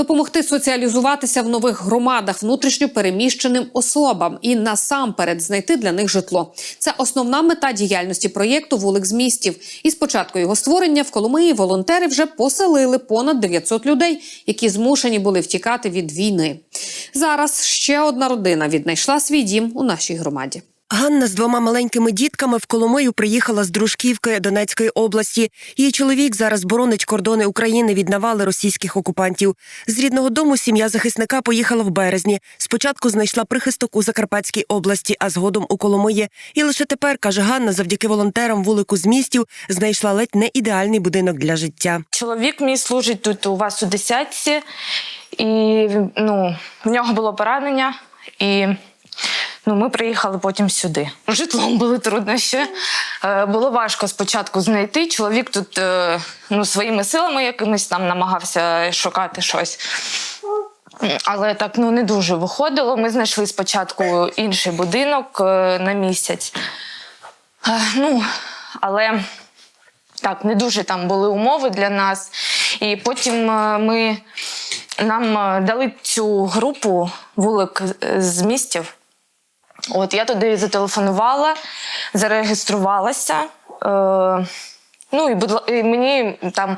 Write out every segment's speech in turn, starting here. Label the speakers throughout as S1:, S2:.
S1: Допомогти соціалізуватися в нових громадах внутрішньо переміщеним особам і насамперед знайти для них житло. Це основна мета діяльності проєкту Вулик з містів. І з початку його створення в Коломиї волонтери вже поселили понад 900 людей, які змушені були втікати від війни. Зараз ще одна родина віднайшла свій дім у нашій громаді.
S2: Ганна з двома маленькими дітками в Коломию приїхала з Дружківки Донецької області. Її чоловік зараз боронить кордони України від навали російських окупантів. З рідного дому сім'я захисника поїхала в березні. Спочатку знайшла прихисток у Закарпатській області, а згодом у Коломиї. І лише тепер, каже Ганна, завдяки волонтерам вулику з містів знайшла ледь не ідеальний будинок для життя.
S3: Чоловік мій служить тут у вас у десятці, і ну, в нього було поранення, і ну, ми приїхали потім сюди. Житлом були труднощі. Е, Було важко спочатку знайти. Чоловік тут е, ну, своїми силами якимись там намагався шукати щось. Але так ну не дуже виходило. Ми знайшли спочатку інший будинок е, на місяць. Ну, але так, не дуже там були умови для нас. І потім ми нам дали цю групу вулик з містів. От я туди зателефонувала, зареєструвалася. Е, ну і, і мені там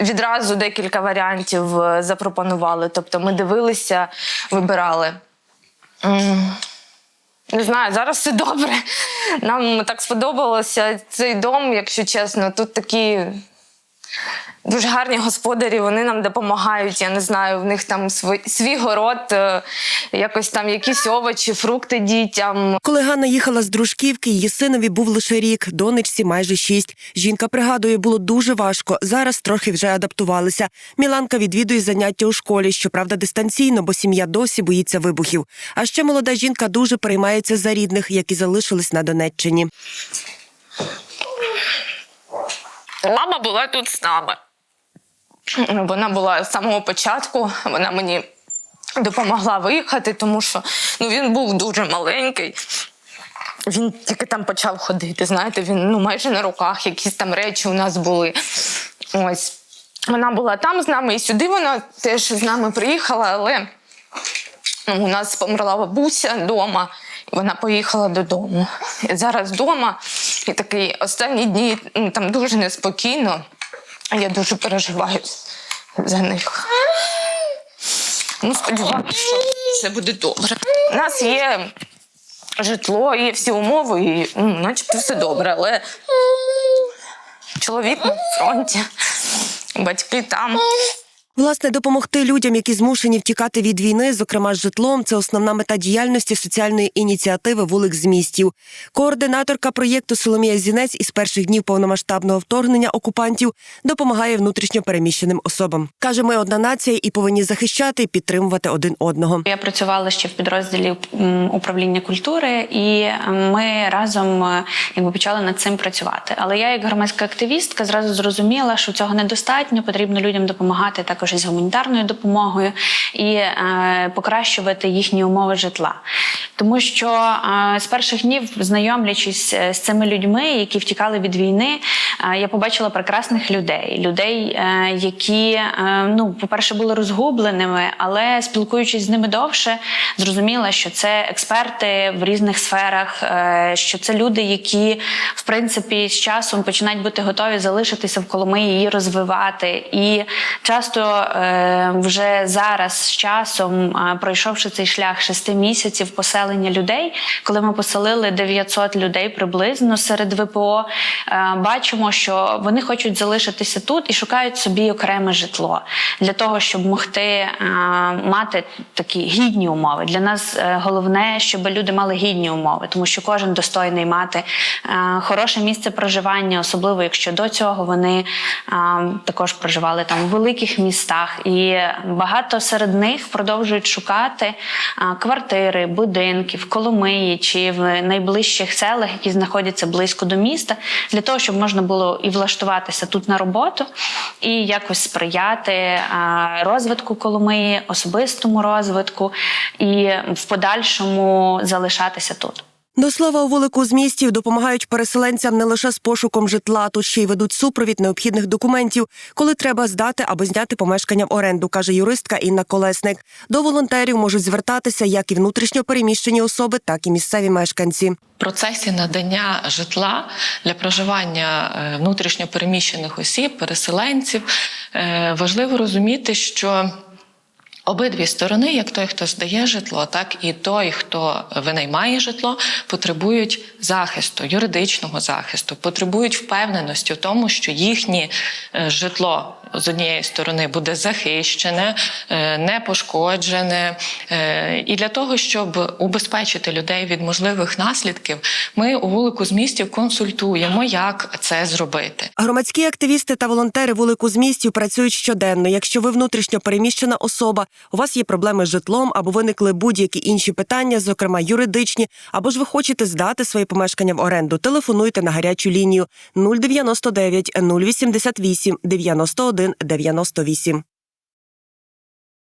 S3: відразу декілька варіантів е, запропонували. Тобто ми дивилися, вибирали. Не знаю, зараз все добре. Нам так сподобалося цей дом, якщо чесно. Тут такі дуже гарні господарі, вони нам допомагають. Я не знаю, в них там свій, свій город, е, якось там якісь овочі, фрукти дітям.
S2: Коли Ганна їхала з Дружківки, її синові був лише рік, донечці майже шість. Жінка пригадує, було дуже важко. Зараз трохи вже адаптувалися. Міланка відвідує заняття у школі, щоправда, дистанційно, бо сім'я досі боїться вибухів. А ще молода жінка дуже переймається за рідних, які залишились на Донеччині.
S3: Мама була тут з нами. Вона була з самого початку, вона мені допомогла виїхати, тому що ну, він був дуже маленький. Він тільки там почав ходити. Знаєте, він ну, майже на руках, якісь там речі у нас були. Ось. Вона була там з нами, і сюди вона теж з нами приїхала, але ну, у нас померла бабуся вдома, і вона поїхала додому. І зараз вдома, і такі останні дні ну, там дуже неспокійно. Я дуже переживаю за них. Ну, сподіваюся, що все буде добре. У нас є житло, є всі умови, і начебто все добре, але чоловік на фронті, батьки там.
S2: Власне, допомогти людям, які змушені втікати від війни, зокрема з житлом, це основна мета діяльності соціальної ініціативи Вулик з містів. Координаторка проєкту Соломія Зінець із перших днів повномасштабного вторгнення окупантів допомагає внутрішньо переміщеним особам. каже, ми одна нація і повинні захищати і підтримувати один одного.
S4: Я працювала ще в підрозділі управління культури, і ми разом е, якби почали над цим працювати. Але я, як громадська активістка, зразу зрозуміла, що цього недостатньо. Потрібно людям допомагати також із гуманітарною допомогою і е, покращувати їхні умови житла. Тому що е, з перших днів, знайомлячись е, з цими людьми, які втікали від війни, е, я побачила прекрасних людей, людей, е, які, е, ну, по-перше, були розгубленими, але спілкуючись з ними довше, зрозуміла, що це експерти в різних сферах, е, що це люди, які в принципі з часом починають бути готові залишитися в Коломиї, її розвивати. І часто вже зараз з часом, е, пройшовши цей шлях шести місяців поселення людей, коли ми поселили 900 людей приблизно серед ВПО, е, бачимо, що вони хочуть залишитися тут і шукають собі окреме житло для того, щоб могти е, мати такі гідні умови. Для нас е, головне, щоб люди мали гідні умови, тому що кожен достойний мати е, хороше місце проживання, особливо якщо до цього вони е, також проживали там у великих містах, і багато серед них продовжують шукати е, квартири, будинки в Коломиї чи в найближчих селах, які знаходяться близько до міста, для того, щоб можна було і влаштуватися тут на роботу, і якось сприяти е, розвитку Коломиї, особистому розвитку і в подальшому залишатися тут.
S2: До слова, у вулику з містів допомагають переселенцям не лише з пошуком житла, тут ще й ведуть супровід необхідних документів, коли треба здати або зняти помешкання в оренду, каже юристка Інна Колесник. До волонтерів можуть звертатися як і внутрішньо переміщені особи, так і місцеві мешканці.
S5: В процесі надання житла для проживання е, внутрішньо переміщених осіб, переселенців е, важливо розуміти, що Обидві сторони, як той, хто здає житло, так і той, хто винаймає житло, потребують захисту, юридичного захисту, потребують впевненості в тому, що їхнє е, житло з однієї сторони буде захищене, е, не пошкоджене. Е, І для того, щоб убезпечити людей від можливих наслідків, ми у вулику з містів консультуємо, як це зробити.
S2: Громадські активісти та волонтери вулику з містів працюють щоденно. Якщо ви внутрішньо переміщена особа, у вас є проблеми з житлом або виникли будь-які інші питання, зокрема юридичні, або ж ви хочете здати своє помешкання в оренду, телефонуйте на гарячу лінію 099 088 91 98.